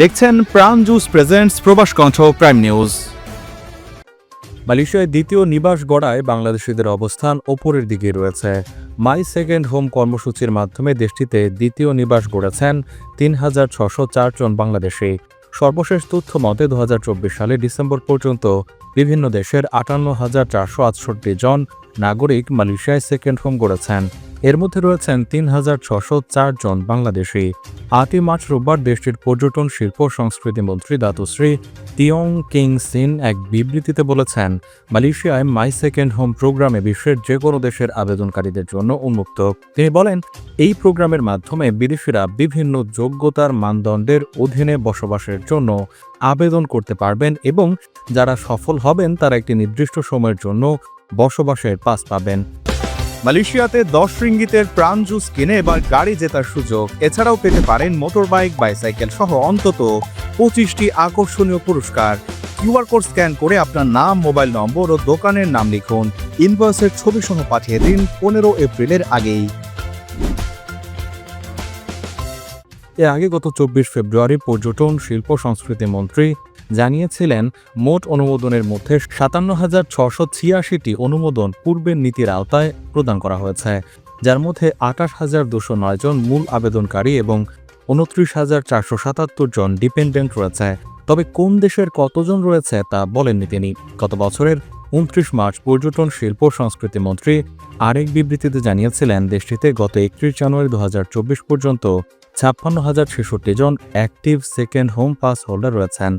দেখছেন প্রাণ juice presents প্রবাস কণ্ঠ প্রাইম নিউজ মালয়েশিয়ায় দ্বিতীয় নিবাস গড়ায় বাংলাদেশিদের অবস্থান ওপরের দিকে রয়েছে। মাই সেকেন্ড হোম কর্মসূচির মাধ্যমে দেশটিতে দ্বিতীয় নিবাস গড়েছেন তিন হাজার ছশো চার জন বাংলাদেশি। সর্বশেষ তথ্য মতে দু হাজার চব্বিশ সালে ডিসেম্বর পর্যন্ত বিভিন্ন দেশের আটান্ন হাজার চারশো আটষট্টি জন নাগরিক মালয়েশিয়ায় সেকেন্ড হোম গড়েছেন। এর মধ্যে রয়েছেন তিন হাজার ছশো জন বাংলাদেশি। আটই মার্চ রোববার দেশটির পর্যটন, শিল্প, সংস্কৃতি মন্ত্রী দাতুশ্রী তিয়ং কিং সিন এক বিবৃতিতে বলেছেন, মালয়েশিয়ায় মাই সেকেন্ড হোম প্রোগ্রামে বিশ্বের যে কোনো দেশের আবেদনকারীদের জন্য উন্মুক্ত। তিনি বলেন, এই প্রোগ্রামের মাধ্যমে বিদেশিরা বিভিন্ন যোগ্যতার মানদণ্ডের অধীনে বসবাসের জন্য আবেদন করতে পারবেন এবং যারা সফল হবেন তারা একটি নির্দিষ্ট সময়ের জন্য বসবাসের পাস পাবেন। মালয়েশিয়াতে দশ রিঙ্গিতের প্রাণ জুস কিনে এবার গাড়ি জেতার সুযোগ। এছাড়াও পেতে পারেন মোটর বাইক বাইসাইকেল সহ অন্তত পঁচিশটি আকর্ষণীয় পুরস্কার। কিউআর কোড স্ক্যান করে আপনার নাম, মোবাইল নম্বর ও দোকানের নাম লিখুন। ইনভয়েসের ছবি সহ পাঠিয়ে দিন পনেরো এপ্রিলের আগেই। এর আগে গত চব্বিশ ফেব্রুয়ারি পর্যটন, শিল্প, সংস্কৃতি মন্ত্রী জানিয়েছিলেন, মোট অনুমোদনের মধ্যে সাতান্ন হাজার ছশো ছিয়াশিটি অনুমোদন পূর্বের নীতির আওতায় প্রদান করা হয়েছে, যার মধ্যে আঠাশ হাজার দুশো নয় জন মূল আবেদনকারী এবং উনত্রিশ হাজার চারশো সাতাত্তর জন ডিপেন্ডেন্ট রয়েছে। তবে কোন দেশের কতজন রয়েছে তা বলেননি তিনি। গত বছরের উনত্রিশ মার্চ পর্যটন, শিল্প, সংস্কৃতি মন্ত্রী আরেক বিবৃতিতে জানিয়েছিলেন, দেশটিতে গত একত্রিশ জানুয়ারি দু হাজার চব্বিশ পর্যন্ত ছাপ্পান্ন হাজার ছেষট্টি জন active second home pass holder রয়েছেন।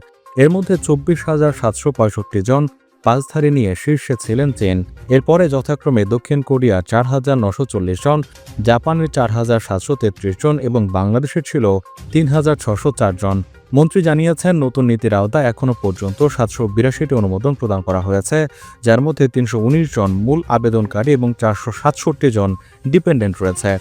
এর মধ্যে চব্বিশ হাজার সাতশো পঁয়ষট্টি জন পাসধারী নিয়ে শীর্ষে ছিলেন চীন। এরপরে যথাক্রমে দক্ষিণ কোরিয়া চার হাজার নশো চল্লিশ জন, জাপানের চার হাজার সাতশো তেত্রিশ জন এবং বাংলাদেশের ছিল তিন হাজার ছশো চার জন। মন্ত্রী জানিয়েছেন, নতুন নীতির আওতায় এখনও পর্যন্ত সাতশো বিরাশিটি অনুমোদন প্রদান করা হয়েছে, যার মধ্যে তিনশো উনিশ জন মূল আবেদনকারী এবং চারশো সাতষট্টি জন ডিপেন্ডেন্ট রয়েছে।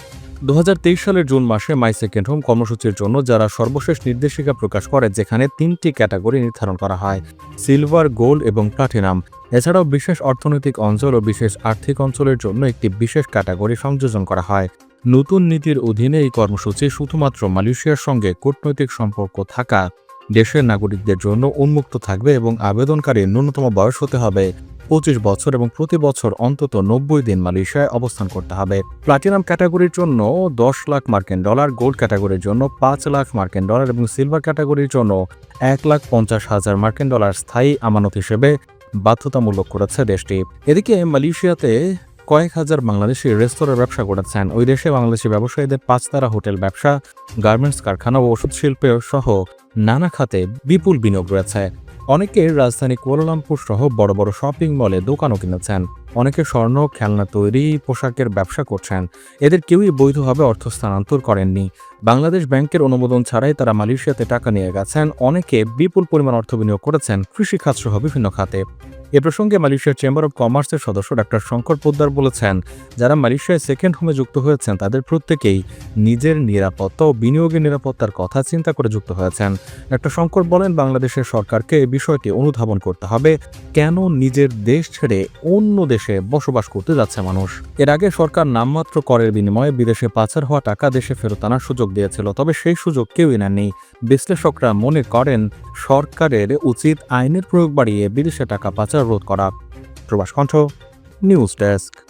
দু হাজার তেইশ সালের জুন মাসে মাই সেকেন্ড হোম কর্মসূচির জন্য যারা সর্বশেষ নির্দেশিকা প্রকাশ করে, যেখানে তিনটি ক্যাটাগরি নির্ধারণ করা হয়, সিলভার, গোল্ড এবং প্লাটিনাম। এছাড়াও বিশেষ অর্থনৈতিক অঞ্চল ও বিশেষ আর্থিক অঞ্চলের জন্য একটি বিশেষ ক্যাটাগরি সংযোজন করা হয়। নতুন নীতির অধীনে এই কর্মসূচি শুধুমাত্র মালয়েশিয়ার সঙ্গে কূটনৈতিক সম্পর্ক থাকা দেশের নাগরিকদের জন্য উন্মুক্ত থাকবে এবং আবেদনকারী ন্যূনতম বয়স হতে হবে। পঁচিশ বছর এবং প্রতি বছর অন্তত নব্বই দিন মালয়েশিয়ায় অবস্থান করতে হবে। প্লাটিনাম ক্যাটাগরির জন্য দশ লাখ মার্কিন ডলার, গোল্ড ক্যাটাগরির জন্য পাঁচ লাখ মার্কিন ডলার এবং সিলভার ক্যাটাগরির জন্য এক লাখ পঞ্চাশ হাজার মার্কিন ডলার স্থায়ী আমানত হিসেবে বাধ্যতামূলক করেছে দেশটি। এদিকে মালয়েশিয়াতে কয়েক হাজার বাংলাদেশি রেস্তোরাঁর ব্যবসা করেছেন। ওই দেশে বাংলাদেশি ব্যবসায়ীদের পাঁচতারা হোটেল ব্যবসা, গার্মেন্টস কারখানা ও ওষুধ শিল্পে সহ নানা খাতে বিপুল বিনিয়োগ রয়েছে। অনেকে রাজধানী কুয়ালালামপুর সহ বড় বড় শপিং মলে দোকানও কিনেছেন। অনেকে স্বর্ণ, খেলনা তৈরি, পোশাকের ব্যবসা করছেন। এদের কেউই বৈধভাবে অর্থ স্থানান্তর করেননি। বাংলাদেশ ব্যাংকের অনুমোদন ছাড়াই তারা মালয়েশিয়াতে টাকা নিয়ে গেছেন। অনেকে বিপুল পরিমাণ অর্থ বিনিয়োগ করেছেন। কৃষিখাত সহ বিভিন্ন খাতে। এ প্রসঙ্গে মালয়েশিয়ার চেম্বার অব কমার্সের সদস্য ডাক্তার শঙ্কর পোদ্দার বলেছেন, যারা মালয়েশিয়ায় সেকেন্ড হোমে যুক্ত হয়েছেন, তাদের প্রত্যেকেই নিজের নিরাপত্তা ও বিনিয়োগের নিরাপত্তার কথা চিন্তা করে যুক্ত হয়েছেন। ডাক্তার শঙ্কর বলেন, বাংলাদেশের সরকারকে এই বিষয়টি অনুধাবন করতে হবে, কেন নিজের দেশ ছেড়ে অন্য দেশে বসবাস করতে যাচ্ছে মানুষ? এর আগে সরকার নামমাত্র করের বিনিময়ে বিদেশে পাচার হওয়া টাকা দেশে ফেরত আনার সুযোগ দিয়েছিল, তবে সেই সুযোগ কেউই নেননি। বিশ্লেষকরা মনে করেন, সরকারের উচিত আইনের প্রয়োগ বাড়িয়ে বিদেশে টাকা পাচার রোধ করা। প্রবাস কণ্ঠ নিউজ ডেস্ক।